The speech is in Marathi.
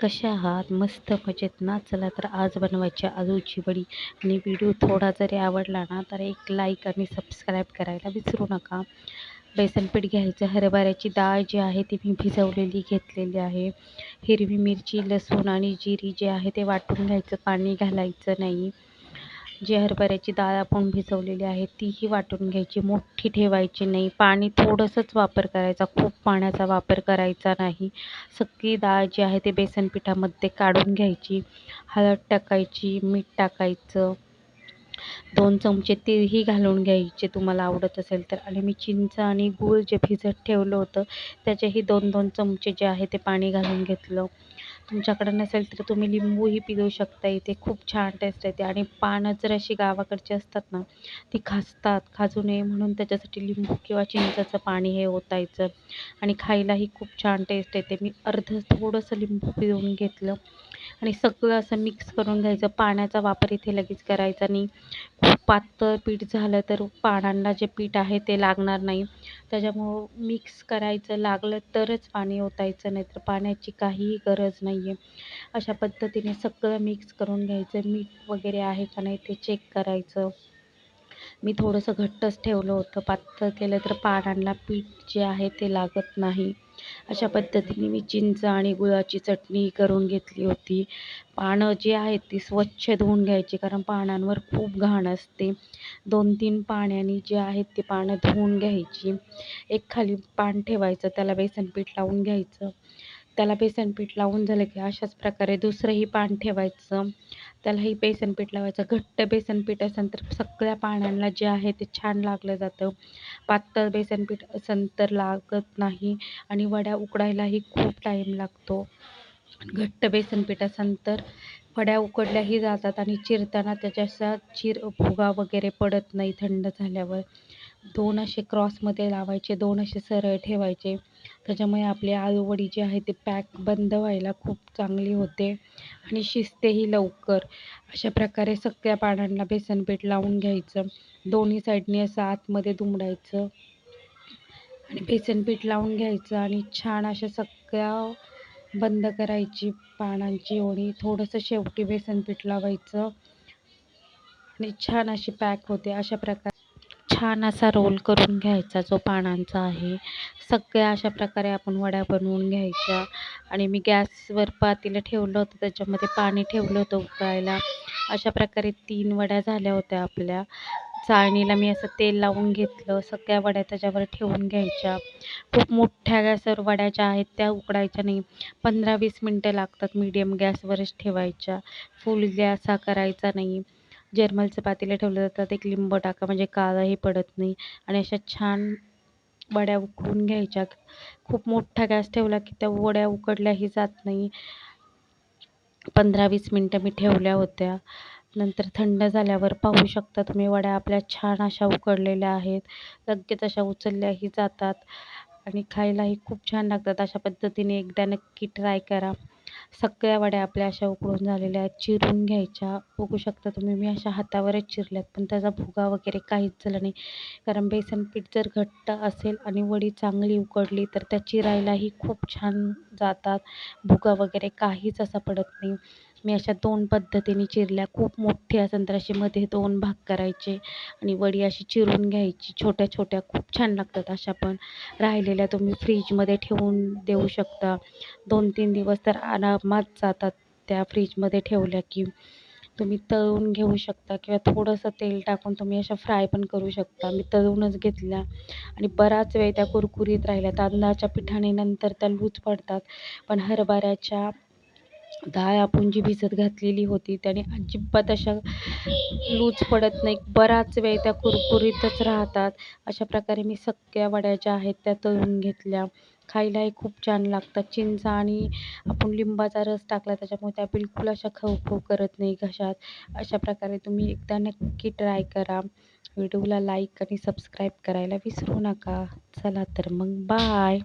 कशा आहात? मस्त मजेत ना? चला तर आज बनवायची आजूची वडी आणि व्हिडिओ थोडा जरी आवडला ना तर एक लाईक आणि सबस्क्राईब करायला विसरू नका. बेसनपीठ घ्यायचं हरभऱ्याची डाळ जी आहे ती मी भिजवलेली घेतलेली आहे. हिरवी मिरची लसूण आणि जिरी जे आहे ते वाटून घ्यायचं पाणी घालायचं नाही. जी हरभऱ्याची डाळ आपण भिजवलेली आहे तीही वाटून घ्यायची. मोठी ठेवायची नाही. पाणी थोडंसंच वापर करायचा. खूप पाण्याचा वापर करायचा नाही. सगळी डाळ जी आहे ते बेसन पिठामध्ये काढून घ्यायची. हळद टाकायची मीठ टाकायचं. दोन चमचे तीळही घालून घ्यायचे. तुम्हाला आवडत असेल तर. आणि मी चिंच आणि गूळ जे भिजत ठेवलं होतं त्याचेही दोन दोन चमचे जे आहे ते पाणी घालून घेतलं. तुमच्याकडं नसेल तर तुम्ही लिंबूही पिळू शकता इथे. खूप छान टेस्ट येते आणि पानं जर अशी गावाकडची असतात ना ती खासतात खाजू नये म्हणून त्याच्यासाठी लिंबू किंवा चिंचेचं पाणी हे ओतायचं. आणि खायलाही खूप छान टेस्ट येते. मी अर्धं थोडंसं लिंबू पिळून घेतलं. आणि सगळं असं मिक्स करून घ्यायचं. पाण्याचा वापर इथे लगेच करायचा नाही. पातळ पीठ झालं तर पानांना जे पीठ आहे ते लागणार नाही. त्याच्यामुळं मिक्स करायचं लागलं तरच पाणी ओतायचं नाहीतर पाण्याची काहीही गरज नाही आहे अशा पद्धतीने सगळं मिक्स करून घ्यायचं. मीठ वगैरे आहे का नाही ते चेक करायचं. मी थोडंसं घट्टच ठेवलं होतं. पातळ केलं तर पानांना पीठ जे आहे ते लागत नाही. अशा पद्धतीने मी चिंच आणि गुळाची चटणी करून घेतली होती. पानं जी आहेत ती स्वच्छ धुवून घ्यायची कारण पानांवर खूप घाण असते. दोन तीन पाण्याने जे आहेत ते पानं धुवून घ्यायची. एक खाली पान ठेवायचं त्याला बेसन पीठ लावून घ्यायचं. त्याला बेसन पीठ लावून झालं की अशाच प्रकारे दुसरंही पान ठेवायचं. त्यालाही बेसन पीठ लावायचं. घट्ट बेसन पीठ असेल तर सगळ्या पानांना जे आहे ते छान लागलं जातं. पातळ बेसन पीठ असेल तर लागत नाही आणि वड्या उकडायलाही खूप टाईम लागतो. घट्ट बेसन पीठ असेल तर वड्या उकडल्याही जातात आणि चिरताना त्याच्या चिर भुगा वगैरे पडत नाही थंड झाल्यावर. दोन असे क्रॉसमध्ये लावायचे दोन असे सरळ ठेवायचे. त्याच्यामुळे आपली आलूवडी जी आहे ती पॅक बंद व्हायला खूप चांगली होते. आणि शिजतेही लवकर. अशा प्रकारे सगळ्या पानांना बेसन पीठ लावून घ्यायचं. दोन्ही साईडनी असं आतमध्ये दुमडायचं. आणि बेसन पीठ लावून घ्यायचं आणि छान अशा सगळ्या बंद करायची पानांची ओणी थोडंसं शेवटी बेसन पीठ लावायचं. आणि छान अशी पॅक होते. अशा प्रकारे छान असा रोल करून घ्यायचा जो पानांचा आहे. सगळ्या अशा प्रकारे आपण वड्या बनवून घ्यायच्या. आणि मी गॅसवर पातेलं ठेवलं होतं त्याच्यामध्ये पाणी ठेवलं होतं उकळायला. अशा प्रकारे तीन वड्या झाल्या होत्या आपल्या. चाळणीला मी असं तेल लावून घेतलं सगळ्या वड्या त्याच्यावर ठेवून घ्यायच्या. खूप मोठ्या गॅसवर वड्या ज्या आहेत त्या उकडायच्या नाही. पंधरा वीस मिनटं लागतात मीडियम गॅसवरच ठेवायच्या. फुल गॅस हा करायचा नाही. जर्मलचं पातेलं ठेवलं जातात एक लिंब टाका म्हणजे काळाही पडत नाही. आणि अशा छान वड्या उकडून घ्यायच्या. खूप मोठा गॅस ठेवला की त्या वड्या उकडल्याही जात नाही. पंधरा वीस मिनटं मी ठेवल्या होत्या. नंतर थंड झाल्यावर पाहू शकता तुम्ही वड्या आपल्या छान अशा उकडलेल्या आहेत. लगेच अशा उचलल्याही जातात. आणि खायलाही खूप छान लागतात. अशा पद्धतीने एकदा नक्की ट्राय करा. सगळ्या वड्या आपल्या अशा उकळून झालेल्या आहेत. चिरून घ्यायच्या. बघू शकता तुम्ही मी अशा हातावरच चिरल्यात पण त्याचा भुगा वगैरे काहीच झाला नाही. कारण बेसन पीठ जर घट्ट असेल आणि वडी चांगली उकडली तर त्या चिरायलाही खूप छान जातात. भुगा वगैरे काहीच असा पडत नाही. मी अशा दोन पद्धतीने चिरल्या. खूप मोठ्या असेल मध्ये दोन भाग करायचे आणि वडी अशी चिरून घ्यायची. छोट्या छोट्या खूप छान लागतात अशा पण. राहिलेल्या तुम्ही फ्रीजमध्ये ठेवून देऊ शकता. दोन तीन दिवस तर आरामात जातात त्या फ्रीजमध्ये ठेवल्या की तुम्ही तळून घेऊ शकता किंवा थोडंसं तेल टाकून तुम्ही अशा फ्राय पण करू शकता. मी तळूनच घेतल्या आणि बराच वेळ त्या कुरकुरीत राहिल्या. तांदळाच्या पिठाने नंतर त्या लूज पडतात. पण हरभऱ्याच्या डाळ आपण जी भिजत घातलेली होती त्याने अजिबात अशा लूज पडत नाही. बराच वेळ त्या कुरकुरीतच राहतात. अशा प्रकारे मी सगळ्या वड्या ज्या आहेत त्या तळून घेतल्या. खायलाही खूप छान लागतात. चिंच आणि आपण लिंबाचा रस टाकला त्याच्यामुळे त्या बिलकुल अशा खवखव करत नाही घशात. अशा प्रकारे तुम्ही एकदा नक्की ट्राय करा. व्हिडिओला लाईक आणि सबस्क्राईब करायला विसरू नका. चला तर मग बाय.